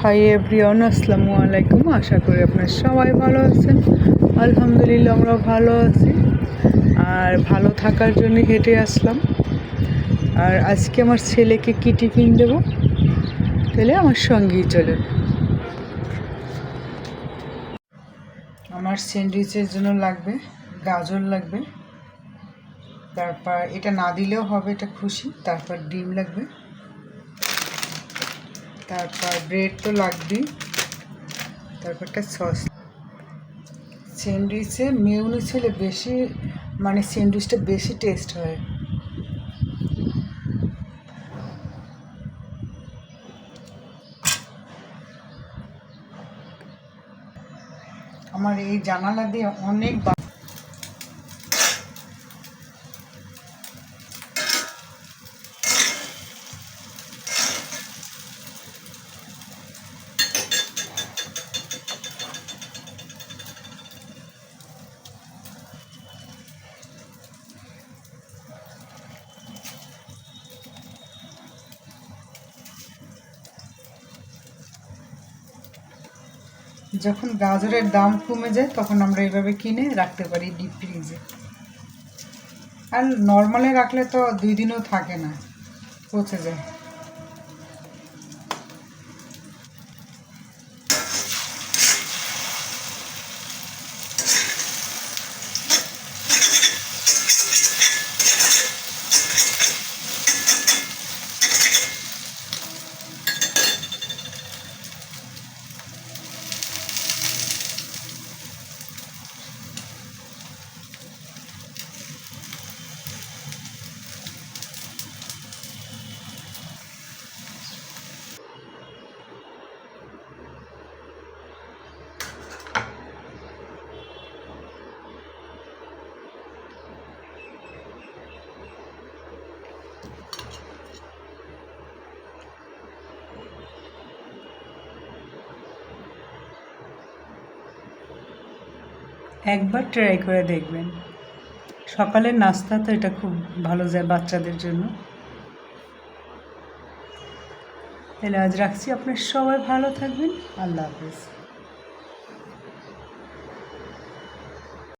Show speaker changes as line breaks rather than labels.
Hi everyone আসসালামু আলাইকুম আশা করি আপনার সবাই ভালো আছেন। আলহামদুলিল্লাহ আমরা ভালো আছি। আর ভালো থাকার জন্য হেঁটে আসলাম। আর আজকে আমার ছেলেকে কি টিফিন দেব। তাহলে আমার সঙ্গেই চলেন। আমার স্যান্ডউইচের জন্য লাগবে, গাজর লাগবে। তারপর এটা না দিলেও হবে, এটা খুশি। তারপর ডিম লাগবে। তারপর ব্রেড তো লাগবেই। তারপর একটা সস। স্যান্ডউইচে মেয়নিজ ছেলে বেশি মানে স্যান্ডউইচটা বেশি টেস্ট হয়। আমার এই জানালা দিয়ে অনেক যখন গাজরের দাম কমে যায়, তখন আমরা এভাবে কিনে রাখতে পারি ডিপ ফ্রিজে আর নর্মালে রাখলে তো দুই দিনও থাকে না, পচে যায়। একবার ট্রাই করে দেখবেন। সকালের নাস্তা তো এটা খুব ভালো যায় বাচ্চাদের জন্য। তাহলে আজ রাখছি। আপনার সবাই ভালো থাকবেন। আল্লাহ হাফেজ।